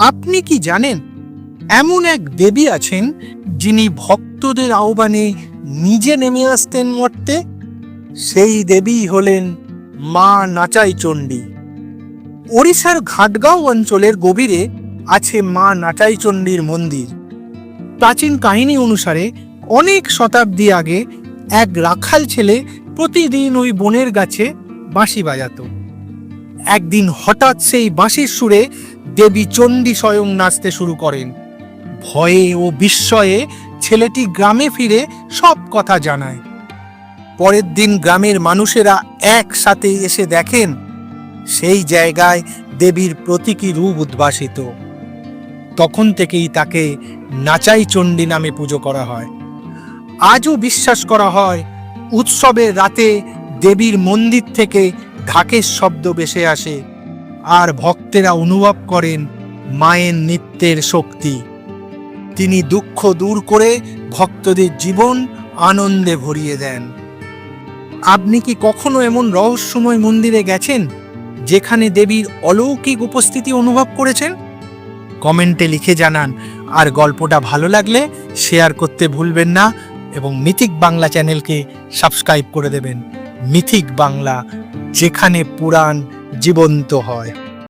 আপনি কি জানেন, এমন এক দেবী আছেন যিনি ভক্তদের আহ্বানে নিজে নেমে আসতেন মর্তে? সেই দেবী হলেন মা নাচাই চণ্ডী ওড়িশার ঘাটগাঁও অঞ্চলের গভীরে আছে মা নাচাই চণ্ডীর মন্দির। প্রাচীন কাহিনী অনুসারে অনেক শতাব্দী আগে এক রাখাল ছেলে প্রতিদিন ওই বনের গাছে বাঁশি বাজাতো। একদিন হঠাৎ সেই বাঁশির সুরে দেবী চণ্ডী স্বয়ং নাচতে শুরু করেন। ভয়ে ও বিস্ময়ে ছেলেটি গ্রামে ফিরে সব কথা জানায়। পরের দিন গ্রামের মানুষেরা একসাথে এসে দেখেন, সেই জায়গায় দেবীর প্রতীকী রূপ উদ্ভাসিত। তখন থেকেই তাকে নাচাই চণ্ডী নামে পুজো করা হয়। আজও বিশ্বাস করা হয়, উৎসবের রাতে দেবীর মন্দির থেকে ঢাকের শব্দ বেসে আসে। আর ভক্তেরা অনুভব করেন মায়ের নৃত্যের শক্তি। তিনি দুঃখ দূর করে ভক্তদের জীবন আনন্দে ভরিয়ে দেন। আপনি কি কখনো এমন রহস্যময় মন্দিরে গেছেন, যেখানে দেবীর অলৌকিক উপস্থিতি অনুভব করেছেন? কমেন্টে লিখে জানান, আর গল্পটা ভালো লাগলে শেয়ার করতে ভুলবেন না এবং মিথিক বাংলা চ্যানেলকে সাবস্ক্রাইব করে দেবেন। মিথিক বাংলা, যেখানে পুরাণ জীবন্ত হয়।